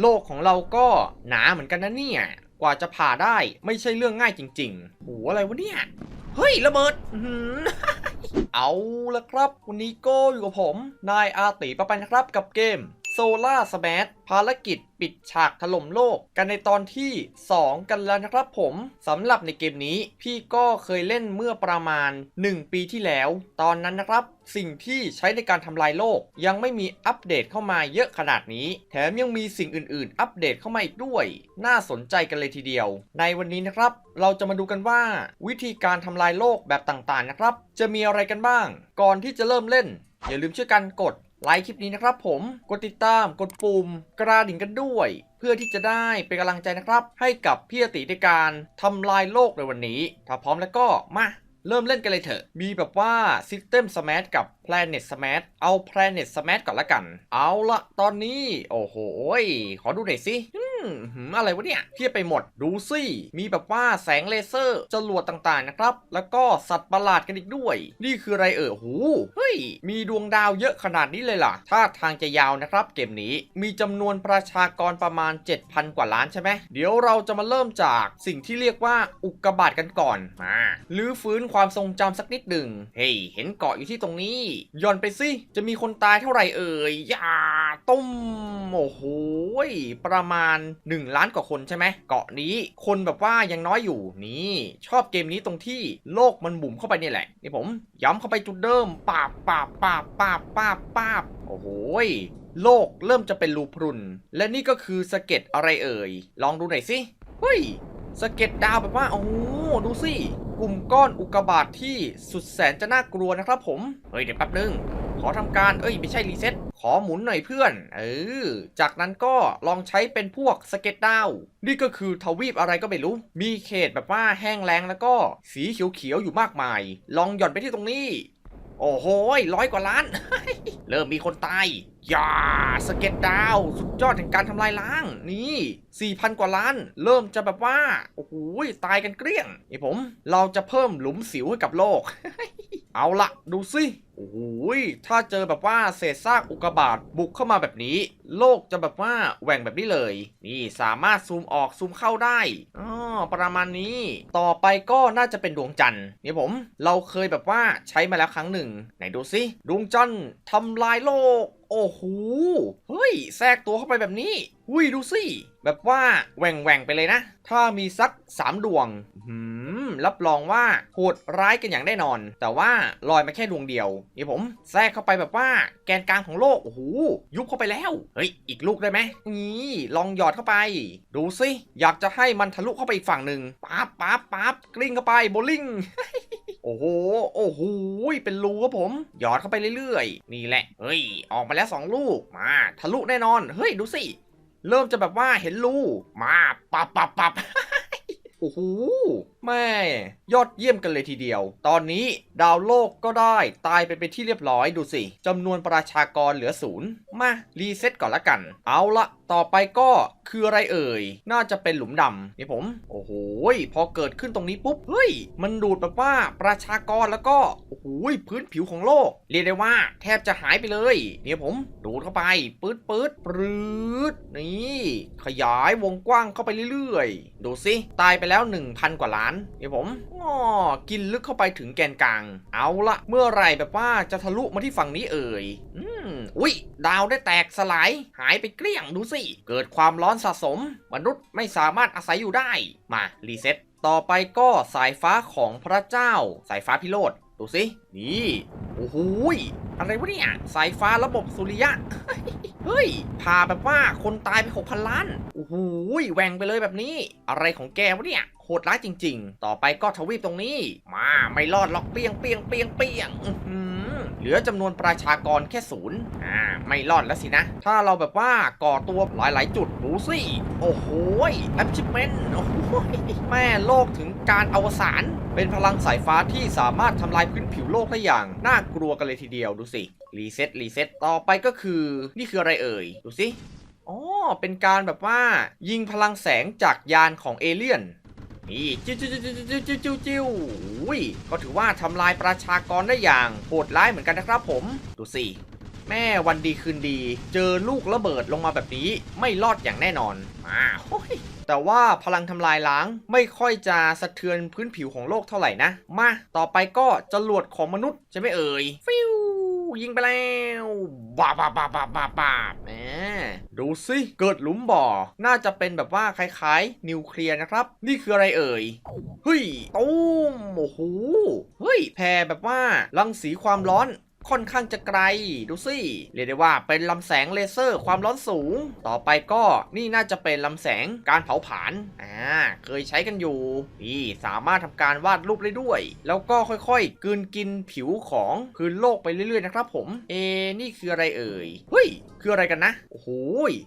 โลกของเราก็หนาเหมือนกันนะเนี่ย กว่าจะผ่าได้ไม่ใช่เรื่องง่ายจริงๆโหอะไรวะเนี่ย เฮ้ย ระเบิด เอาละครับ วันนี้ก็อยู่กับผม นายอาติปะปันครับกับเกม Solar Smash ภารกิจปิดฉากถล่มโลก กันในตอนที่ 2 กันแล้วนะครับผมสำหรับในเกมนี้พี่ก็เคยเล่นเมื่อประมาณ 1 ปีที่แล้ว ตอนนั้นนะครับ สิ่งที่ใช้ในการทำลายโลก ยังไม่มีอัปเดตเข้ามาเยอะขนาดนี้ แถมยังมีสิ่งอื่น ๆ อัปเดตเข้ามาอีกด้วย น่าสนใจกันเลยทีเดียว ในวันนี้นะครับ เราจะมาดูกันว่า วิธีการทำลายโลกแบบต่าง ๆ นะครับ จะมีอะไรกันบ้าง ก่อนที่จะเริ่มเล่น อย่าลืมช่วยกันกด ไลค์คลิปนี้นะครับผม กดติดตาม กดปุ่ม กระดิ่งกันด้วย เพื่อที่จะได้เป็นกำลังใจนะครับ ให้กับพี่อติในการทำลายโลกในวันนี้ ถ้าพร้อมแล้วก็มาเริ่มเล่นกันเลยเถอะ มีแบบว่า System Smash กับ Planet Smash เอา Planet Smash ก่อนละกัน เอาละตอนนี้ โอ้โห ขอดูหน่อยสิ อะไรวะเนี่ยเพียบไปหมดดูสิมีแบบว่าแสงเลเซอร์จรวดต่างๆนะครับ แล้วก็สัตว์ประหลาดกันอีกด้วย นี่คืออะไรเอ่ยหูเฮ้ย มีดวงดาวเยอะขนาดนี้เลยล่ะถ้าทางจะยาวนะครับ เกมนี้มีจำนวนประชากรประมาณ 7,000 กว่าล้านใช่ไหมเดี๋ยวเราจะมาเริ่มจากสิ่งที่เรียกว่าอุกกาบาตกันก่อนมาลื้อฟื้นความทรงจำสักนิดหนึ่งเฮ้ยเห็นเกาะอยู่ที่ตรงนี้ย่อนไปสิจะมีคนตายเท่าไหร่เอ่ยอย่า ต้มโอ้โหประมาณ 1 ล้านกว่าคนใช่ไหมเกาะนี้คนแบบว่ายังน้อยอยู่นี่ชอบเกมนี้ตรงที่โลกมันบุ่มเข้าไปนี่แหละนี่ผมย้ำเข้าไปจุดเดิมปาบปาบปาบปาบปาบปาบโอ้โหโลกเริ่มจะเป็นรูพรุน และนี่ก็คือสเก็ดอะไรเอ่ย ลองดูหน่อยสิเฮ้ยสเก็ดดาวแบบว่าโอ้โหดูสิ กลุ่มก้อนอุกกาบาตที่สุดแสนจะน่ากลัวนะครับผม เฮ้ย เดี๋ยวแป๊บนึง ขอทำการ เอ้ย ไม่ใช่รีเซ็ตขอหมุนหน่อยเพื่อน เออ จากนั้นก็ลองใช้เป็นพวกสเก็ตดาว นี่ก็คือทวีปอะไรก็ไม่รู้ มีเขตแบบว่าแห้งแล้งแล้วก็สีเขียวๆอยู่มากมาย ลองหย่อนไปที่ตรงนี้ โอ้โหร้อยกว่าล้าน เริ่มมีคนตายอย่าสเก็ตดาว สุดยอดแห่งการทำลายล้าง นี่ 4,000 กว่าล้าน เริ่มจะแบบว่า โอ้โหตายกันเกลี้ยงนี่ผม เราจะเพิ่มหลุมสิวให้กับโลก เอาละดูสิ อ้โหถ้าเจอแบบว่าเศษซากอุกกาบาตบุกเข้ามาแบบนี้ โลกจะแบบว่าแหว่งแบบนี้เลย นี่สามารถซูมออกซูมเข้าได้อ๋อประมาณนี้ ต่อไปก็น่าจะเป็นดวงจันทร์นี่ผม เราเคยแบบว่าใช้มาแล้วครั้งหนึ่ง ไหนดูสิดวงจันทร์ทำลายโลกโอ้โห เฮ้ย แทรกตัวเข้าไปแบบนี้ หุยดูสิ แบบว่าแหว่งแหว่งไปเลยนะ ถ้ามีสักสามดวง หืม รับรองว่าโหดร้ายกันอย่างแน่นอน แต่ว่าลอยมาแค่ดวงเดียวนี่ผมแทรกเข้าไปแบบว่าแกนกลางของโลกโอ้โหยุบเข้าไปแล้วเฮ้ยอีกลูกได้ไหมนี่ลองหยอดเข้าไป ดูสิอยากจะให้มันทะลุเข้าไปอีกฝั่งหนึ่งปั๊บปั๊บปั๊บกลิ้งเข้าไปโบลิ่งโอ้โห โอ้โห เป็นรูครับผม หยอดเข้าไปเรื่อยๆ นี่แหละ เฮ้ย ออกมาแล้วสองลูก มา ทะลุแน่นอน เฮ้ย ดูสิ เริ่มจะแบบว่าเห็นรู มา ปับปับปับ โอ้โหแม่ยอดเยี่ยมกันเลยทีเดียว ตอนนี้ดาวโลกก็ได้ตายไปเป็นที่เรียบร้อยดูสิจำนวนประชากรเหลือศูนย์มารีเซ็ตก่อนละกัน เอาละ ต่อไปก็คืออะไรเอ่ย น่าจะเป็นหลุมดำนี่ผม โอ้โหพอเกิดขึ้นตรงนี้ปุ๊บ เฮ้ย มันดูดแบบว่าประชากรแล้วก็ โอ้โหพื้นผิวของโลก เรียกได้ว่าแทบจะหายไปเลยเนี่ยผม ดูดเข้าไป ปืดปืดปรืดนี่ ขยายวงกว้างเข้าไปเรื่อยๆ ดูสิ ตายไปแล้ว 1,000 กว่าล้านเนี่ยผมอ้อกินลึกเข้าไปถึงแกนกลาง เอาละเมื่อไรแบบว่าจะทะลุมาที่ฝั่งนี้เอ่ยอืม อุ้ยดาวได้แตกสลาย หายไปเกลี้ยงดูสิ เกิดความร้อนสะสม มนุษย์ไม่สามารถอาศัยอยู่ได้ มารีเซ็ตต่อไปก็สายฟ้าของพระเจ้า สายฟ้าพิโรธดูสิ นี่ โอ้โหยอะไรวะเนี่ย สายฟ้าระบบสุริยะ เฮ้ย พาแบบว่าคนตายไป6,000ล้าน โอ้โหยแหว่งไปเลยแบบนี้ อะไรของแกวะเนี่ย โหดร้ายจริง ๆ ต่อไปก็ทวีปตรงนี้ มา ไม่รอดหรอกเปียงเปียงเปียงเปียงอื ลือจำนวนประชากรแค่ศูนย์อ่าไม่รอดแล้วสินะ ถ้าเราแบบว่าก่อตัวหลาย ๆ จุดดูสิ โอ้โหย achievement โอ้โหแม่โลกถึงการอวสานเป็นพลังสายฟ้าที่สามารถทำลายพื้นผิวโลกได้อย่าง น่ากลัวกันเลยทีเดียวดูสิ รีเซ็ตรีเซ็ตต่อไปก็คือ นี่คืออะไรเอ่ย ดูสิอ๋อเป็นการแบบว่า ยิงพลังแสงจากยานของเอเลี่ยน นี่จิ้วจิ้วจิ้วจิ้วจิ้วจิ้วจิ้วอุ้ยก็ถือว่าทำลายประชากรได้อย่างโหดร้ายเหมือนกันนะครับผม ดูสิ แม่วันดีคืนดี เจอลูกระเบิดลงมาแบบนี้ไม่รอดอย่างแน่นอนมาโอ้ยแต่ว่าพลังทำลายล้างไม่ค่อยจะสะเทือนพื้นผิวของโลกเท่าไหร่นะ มา ต่อไปก็จรวดของมนุษย์ใช่ไหมเอ่ยฟิว ยิงไปแล้วบาบาบาบาบาบาแหมดูสิเกิดหลุมบ่อ น่าจะเป็นแบบว่าคล้ายๆ นิวเคลียร์นะครับ นี่คืออะไรเอ่ยเฮ้ยตุ้มโอ้โหเฮ้ยแผ่แบบว่ารังสีความร้อน ค่อนข้างจะไกล ดูสิเรียกได้ว่าเป็นลำแสงเลเซอร์ความร้อนสูง ต่อไปก็นี่น่าจะเป็นลำแสงการเผาผลาญอ่าเคยใช้กันอยู่นี่สามารถทำการวาดรูปได้ด้วย แล้วก็ค่อยๆกืนกินผิวของพื้นโลกไปเรื่อยๆนะครับผม เอ นี่คืออะไรเอ่ยเฮ้ยคืออะไรกันนะโอ้โห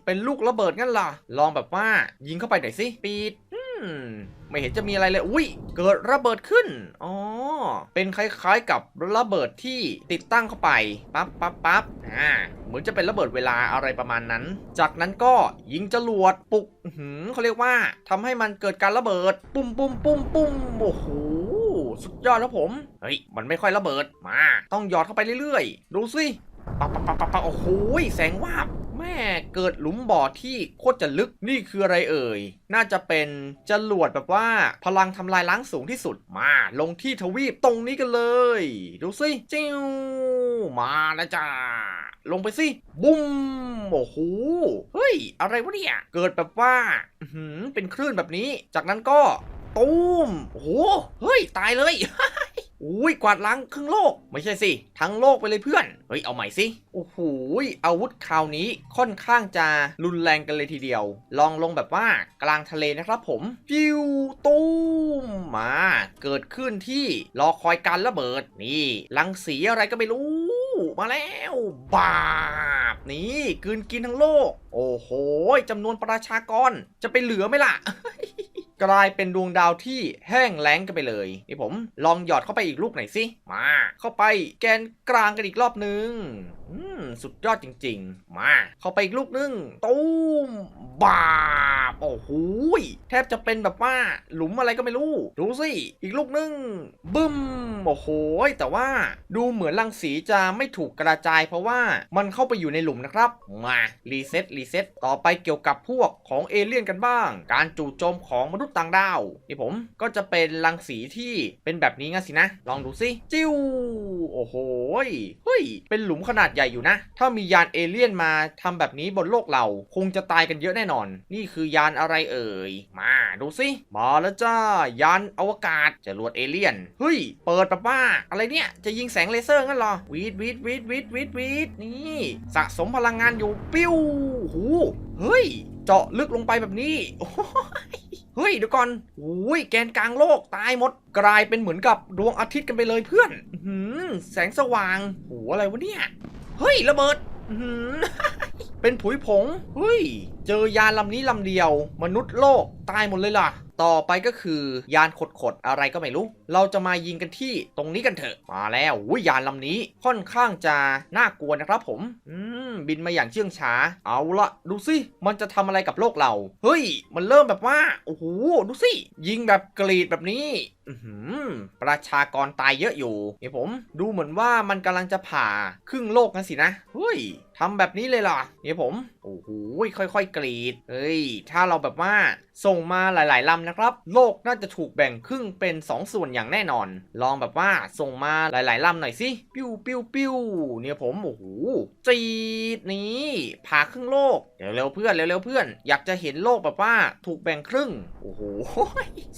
เป็นลูกระเบิดงั้นล่ะ ลองแบบว่ายิงเข้าไปหน่อยสิปีด ไม่เห็นจะมีอะไรเลยอุ้ยเกิดระเบิดขึ้นอ๋อเป็นคล้ายๆกับระเบิดที่ติดตั้งเข้าไปปั๊บปั๊บปั๊บอ่าเหมือนจะเป็นระเบิดเวลาอะไรประมาณนั้น จากนั้นก็ยิงจรวดปุกหือเขาเรียกว่าทำให้มันเกิดการระเบิด ปุ้มปุ้มปุ้มปุ้มโอ้โหสุดยอดครับผม เฮ้ย มันไม่ค่อยระเบิด มา ต้องหยอดเข้าไปเรื่อยๆ ดูสิปักปักปักปักปักโอ้โห แสงวาบ เกิดหลุมบ่อที่โคตรจะลึกนี่คืออะไรเอ่ย น่าจะเป็นจรวดแบบว่าพลังทำลายล้างสูงที่สุดมาลงที่ทวีปตรงนี้กันเลย ดูสิจิ้วมาแล้วจ้าลงไปสิ บุ้มโอ้โหเฮ้ย อะไรวะเนี่ย เกิดแบบว่าหือเป็นคลื่นแบบนี้ จากนั้นก็ ตูมโอ้โหเฮ้ย ตายเลย อุ้ยกวาดล้างครึ่งโลก ไม่ใช่สิ ทั้งโลกไปเลยเพื่อน เฮ้ย เอาใหม่สิ โอ้โหอาวุธคราวนี้ค่อนข้างจะรุนแรงกันเลยทีเดียว ลองลงแบบว่ากลางทะเลนะครับผมฟิวตูมมา เกิดขึ้นที่รอคอยการระเบิด นี่รังสีอะไรก็ไม่รู้ มาแล้วบาบนี่กืนกินทั้งโลก โอ้โหจำนวนประชากรจะไปเหลือไหมล่ะ กลายเป็นดวงดาวที่แห้งแล้งกันไปเลยนี่ผมลองหยอดเข้าไปอีกลูกหน่อยสิมา เข้าไปแกนกลางกันอีกรอบนึงอืม สุดยอดจริง ๆ มา เข้าไปอีกลูกนึงตูมบาบโอ้โหแทบจะเป็นแบบว่าหลุมอะไรก็ไม่รู้ ดูสิอีกลูกนึงบึ้มโอ้โหแต่ว่าดูเหมือนรังสีจะไม่ถูกกระจาย เพราะว่ามันเข้าไปอยู่ในหลุมนะครับมารีเซ็ตรีเซ็ตต่อไปเกี่ยวกับพวกของเอเลี่ยนกันบ้าง การจู่โจมของมนุษย์ต่างดาวนี่ผมก็จะเป็นรังสีที่เป็นแบบนี้งั้นสินะ ลองดูสิจิ้ว โอ้โหเฮ้ย เป็นหลุมขนาดใหญ่อยู่นะ ถ้ามียานเอเลี่ยนมาทำแบบนี้บนโลกเรา คงจะตายกันเยอะแน่นอน นี่คือยานอะไรเอ่ย มาดูสิ มาแล้วจ้า ยานอวกาศจรวดเอเลี่ยน เฮ้ย เปิดแบบว่าอะไรเนี่ย จะยิงแสงเลเซอร์งั้นหรอ วีดวีดวีดวีดวีดวีดนี่ สะสมพลังงานอยู่ ปิ้ว หู เฮ้ย เจาะลึกลงไปแบบนี้โอ้ย เฮ้ยเดี๋ยวก่อนอุ้ยแกนกลางโลกตายหมด กลายเป็นเหมือนกับดวงอาทิตย์กันไปเลยเพื่อนหืแสงสว่างโหอะไรวะเนี่ย เฮ้ยระเบิดหือเป็นผุยผง เฮ้ย เจอยานลำนี้ลำเดียว มนุษย์โลก ตายหมดเลยล่ะ ต่อไปก็คือยานขดขดๆอะไรก็ไม่รู้ เราจะมายิงกันที่ตรงนี้กันเถอะ มาแล้วยานลำนี้ค่อนข้างจะน่ากลัวนะครับผม อืม บินมาอย่างเชื่องช้า เอาละดูสิ มันจะทำอะไรกับโลกเรา เฮ้ย มันเริ่มแบบว่า โอ้โห ดูสิ ยิงแบบกรีดแบบนี้อือหือประชากรตายเยอะอยู่เดี๋ยวผม ดูเหมือนว่ามันกำลังจะผ่าครึ่งโลกกันสินะ เฮ้ย ทำแบบนี้เลยเหรอเดี๋ยผม โอ้โหค่อยๆกรีด เฮ้ย ถ้าเราแบบว่าส่งมาหลายๆลำนะครับ โลกน่าจะถูกแบ่งครึ่งเป็น 2 ส่วนอย่างแน่นอน ลองแบบว่าส่งมาหลายๆลำหน่อยสิ ปิ้วปิ้วปิ้วเนี่ยผม โอ้โหจีดนี้ผ่าครึ่งโลก เร็วๆเพื่อน เร็วๆเพื่อน อยากจะเห็นโลกแบบว่าถูกแบ่งครึ่ง โอ้โห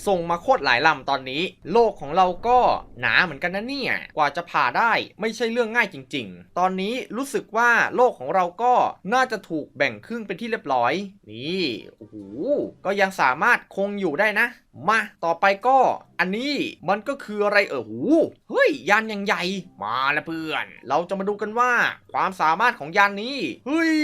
ส่งมาโคตรหลายลำตอนนี้ โลกของเราก็หนาเหมือนกันนะเนี่ย กว่าจะผ่าได้ไม่ใช่เรื่องง่ายจริง ๆ ตอนนี้รู้สึกว่าโลกของเราก็น่าจะถูกแบ่งครึ่งเป็นที่เรียบร้อย นี่ โอ้โห ก็ยังสามารถคงอยู่ได้นะมาต่อไปก็อันนี้มันก็คืออะไรเออหูเฮ้ยยานยังใหญ่มาแล้วเพื่อน เราจะมาดูกันว่า ความสามารถของยานนี้เฮ้ย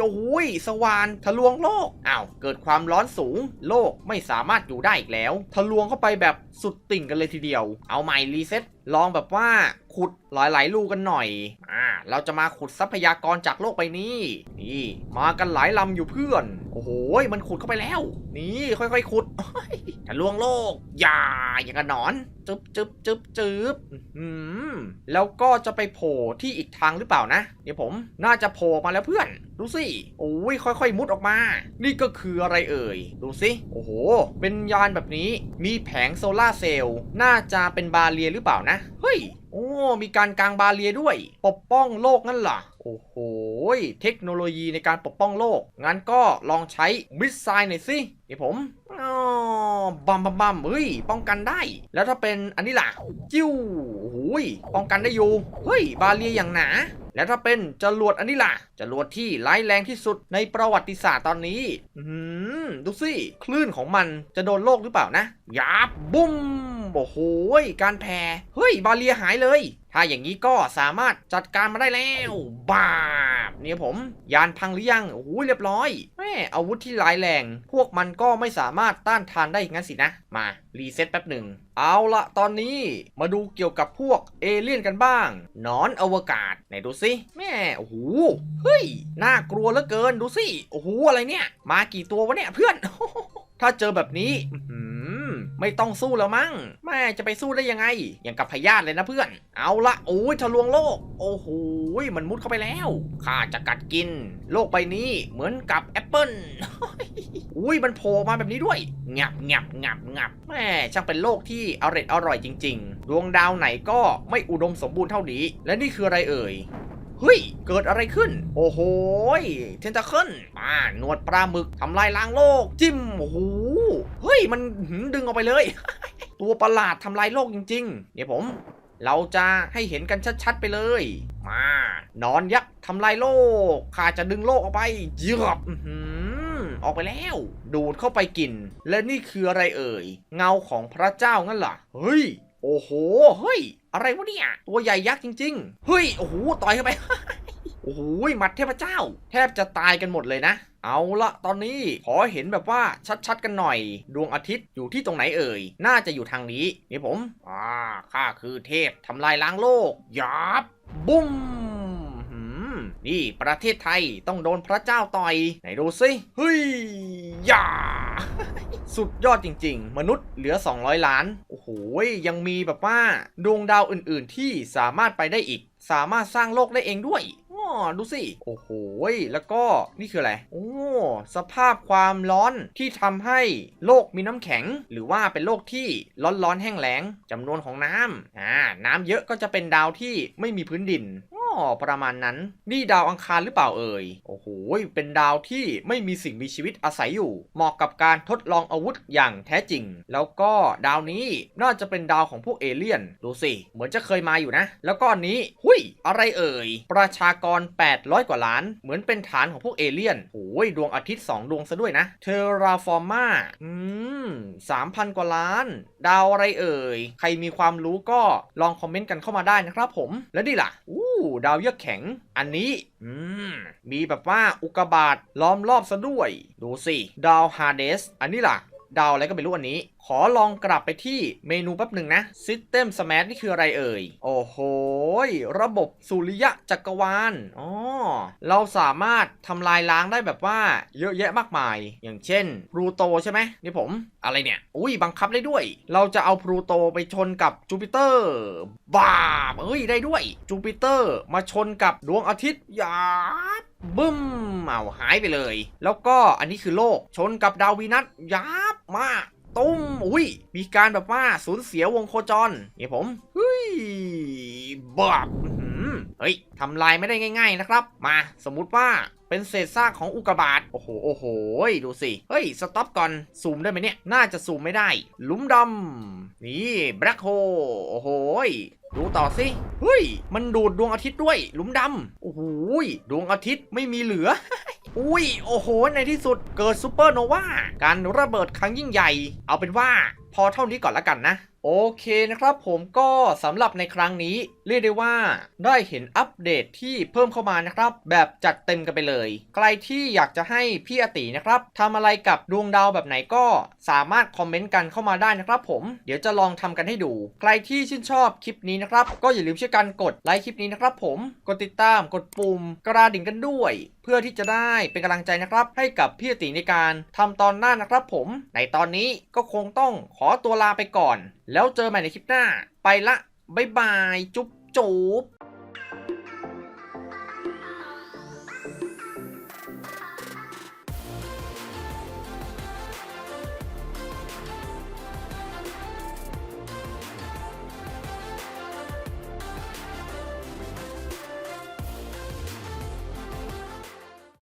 โอ้โหยสว่านทะลวงโลกอ้าวเกิดความร้อนสูง โลกไม่สามารถอยู่ได้อีกแล้ว ทะลวงเข้าไปแบบสุดติ่งกันเลยทีเดียว เอาใหม่รีเซ็ตลองแบบว่าขุดหลายๆรูกันหน่อย อ่า เราจะมาขุดทรัพยากรจากโลกไปนี้ นี่ มากันหลายลำอยู่เพื่อน โอ้โห มันขุดเข้าไปแล้ว นี่ ค่อยๆ ขุดลวงโลก อย่าอย่างกับหนอน จึ๊บจึ๊บจึ๊บจึบอืมแล้วก็จะไปโผล่ที่อีกทางหรือเปล่านะ เดี๋ยวผมน่าจะโผล่มาแล้วเพื่อน ดูสิโอ้ยค่อยๆ มุดออกมา นี่ก็คืออะไรเอ่ย ดูสิ โอ้โห เป็นยานแบบนี้ มีแผงโซลาร์เซลล์ น่าจะเป็นบาเรียหรือเปล่านะ เฮ้ย โอ้ มีการกางบาเรียด้วย ปกป้องโลกนั่นเหรอ โอ้โห เทคโนโลยีในการปกป้องโลก งั้นก็ลองใช้มิสไซล์หน่อยสิเดี๋ยวผมอ๋อบัมบัมบัมเฮ้ย ป้องกันได้ แล้วถ้าเป็นอันนี้ล่ะ จิ้วโอ้โหยป้องกันได้อยู่ เฮ้ย บาเรียอย่างหนา แล้วถ้าเป็นจรวดอันนี้ล่ะ จรวดที่ร้ายแรงที่สุดในประวัติศาสตร์ตอนนี้ อืม ดูสิ คลื่นของมันจะโดนโลกหรือเปล่านะยับบุ้ม โอ้โหยการแผ่เฮ้ยบาเรียหายเลย ถ้าอย่างนี้ก็สามารถจัดการมาได้แล้วบาบเนี่ยผม ยานพังหรือยังโอ้โหเรียบร้อยแม่อาวุธที่ร้ายแรง พวกมันก็ไม่สามารถต้านทานได้งั้นสินะ มารีเซ็ตแป๊บหนึ่งเอาละตอนนี้มาดูเกี่ยวกับพวกเอเลี่ยนกันบ้างนอนอวกาศไหนดูสิแม่โอ้โหเฮ้ยน่ากลัวเหลือเกินดูสิโอ้โหอะไรเนี่ย มากี่ตัววะเนี่ยเพื่อนถ้าเจอแบบนี้ห ไม่ต้องสู้แล้วมั้งแม่จะไปสู้ได้ยังไง อย่างกับพยาธิเลยนะเพื่อน เอาละโอ้ยทะลวงโลก โอ้โหมันมุดเข้าไปแล้วข้าจะกัดกิน โลกใบนี้เหมือนกับแอปเปิลอุ้ยมันโผล่มาแบบนี้ด้วยงับงับงับงับแม่ช่างเป็นโลกที่อร่อยอร่อยจริง ๆ ดวงดาวไหนก็ไม่อุดมสมบูรณ์เท่านี้ และนี่คืออะไรเอ่ย เฮ้ย เกิดอะไรขึ้น โอ้โหเทนตาเคิลมาหนวดปลาหมึกทำลายล้างโลก จิ้มโอ้โหเฮ้ย มันดึงออกไปเลย ตัวประหลาดทำลายโลกจริง ๆ เดี๋ยวผม เราจะให้เห็นกันชัด ๆ ไปเลย มานอนยักษ์ทำลายโลกข้าจะดึงโลกออกไปเยือบออหือออกไปแล้ว ดูดเข้าไปกิน และนี่คืออะไรเอ่ย เงาของพระเจ้างั้นเหรอเฮ้ย โอ้โห เฮ้ย อะไรวะเนี่ย ตัวใหญ่ยักษ์จริง ๆ เฮ้ย โอ้โห ต่อยเข้าไป โอ้โหหมัดเทพเจ้า แทบจะตายกันหมดเลยนะ เอาละตอนนี้ขอเห็นแบบว่าชัดๆกันหน่อย ดวงอาทิตย์อยู่ที่ตรงไหนเอ่ย น่าจะอยู่ทางนี้ นี่ผม อ่า ข้าคือเทพทำลายล้างโลกยับบุ้ม นี่ประเทศไทยต้องโดนพระเจ้าต่อย ไหนดูสิเฮ้ยย่าสุดยอดจริง ๆ มนุษย์เหลือ 200 ล้าน โอ้โห ยังมีแบบว่า ดวงดาวอื่น ๆ ที่สามารถไปได้อีก สามารถสร้างโลกได้เองด้วยอ้อดูสิ โอ้โห แล้วก็นี่คืออะไร โอ้ สภาพความร้อนที่ทำให้โลกมีน้ำแข็ง หรือว่าเป็นโลกที่ร้อนๆแห้งแล้งจำนวนของน้ำอ่าน้ำเยอะก็จะเป็นดาวที่ไม่มีพื้นดิน ประมาณนั้น นี่ดาวอังคารหรือเปล่าเอ่ย โอ้โห เป็นดาวที่ไม่มีสิ่งมีชีวิตอาศัยอยู่ เหมาะกับการทดลองอาวุธอย่างแท้จริง แล้วก็ดาวนี้น่าจะเป็นดาวของพวกเอเลี่ยน ดูสิ เหมือนจะเคยมาอยู่นะ แล้วก็อันนี้ หุย อะไรเอ่ย ประชากร 800 กว่าล้าน เหมือนเป็นฐานของพวกเอเลี่ยนโอ้ย ดวงอาทิตย์ 2 ดวงซะด้วยนะ เทราฟอร์มาอืม3,000กว่าล้าน ดาวอะไรเอ่ย ใครมีความรู้ก็ลองคอมเมนต์กันเข้ามาได้นะครับผม แล้วนี่ล่ะอู้ ดาวเยือกแข็ง อันนี้ อืม มีแบบว่าอุกกาบาตล้อมรอบซะด้วย ดูสิ ดาวฮาเดส อันนี้ล่ะ ดาวอะไรก็ไม่รู้อันนี้ ขอลองกลับไปที่เมนูแป๊บหนึ่งนะ System Smash นี่คืออะไรเอ่ย โอ้โห ระบบสุริยะจักรวาล อ๋อ เราสามารถทำลายล้างได้แบบว่าเยอะแยะมากมาย อย่างเช่นพลูโตใช่ไหมนี่ผมอะไรเนี่ย อุ้ยบังคับได้ด้วย เราจะเอาพลูโตไปชนกับจูปิเตอร์บ้าบเอ้ยได้ด้วยจูปิเตอร์มาชนกับดวงอาทิตย์ยาบบึ้มเอาหายไปเลย แล้วก็อันนี้คือโลกชนกับดาววีนัสยับมาก ตุ้มอุ้ย มีการแบบว่าสูญเสียวงโคจรนี่ผมเฮ้ยบับเฮ้ยทำลายไม่ได้ง่าย ๆนะครับ มาสมมุติว่าเป็นเศษซากของอุกกาบาตโอ้โหโอ้โหดูสิ เฮ้ย สต็อปก่อน ซูมได้ไหมเนี่ย น่าจะซูมไม่ได้ ลุมดำนี่แบล็คโฮโอ้โห ดูต่อสิเฮ้ย มันดูดดวงอาทิตย์ด้วย หลุมดำโอ้โหดวงอาทิตย์ไม่มีเหลืออุ้ย โอ้โห ในที่สุดเกิดซูเปอร์โนวา การระเบิดครั้งยิ่งใหญ่ เอาเป็นว่า พอเท่านี้ก่อนละกันนะ โอเคนะครับผมก็สำหรับในครั้งนี้ เรียกได้ว่าได้เห็นอัปเดตที่เพิ่มเข้ามานะครับ แบบจัดเต็มกันไปเลย ใครที่อยากจะให้พี่อตินะครับทำอะไรกับดวงดาวแบบไหนก็สามารถคอมเมนต์กันเข้ามาได้นะครับผมเดี๋ยวจะลองทำกันให้ดู ใครที่ชื่นชอบคลิปนี้นะครับ ก็อย่าลืมช่วยกันกดไลค์คลิปนี้นะครับผมกดติดตามกดปุ่มกระดิ่งกันด้วย เพื่อที่จะได้เป็นกำลังใจนะครับ ให้กับพี่อติในการทำตอนหน้านะครับผม ในตอนนี้ก็คงต้องขอตัวลาไปก่อน แล้วเจอใหม่ในคลิปหน้า ไปละ บ๊ายบาย จุ๊บจุ๊บ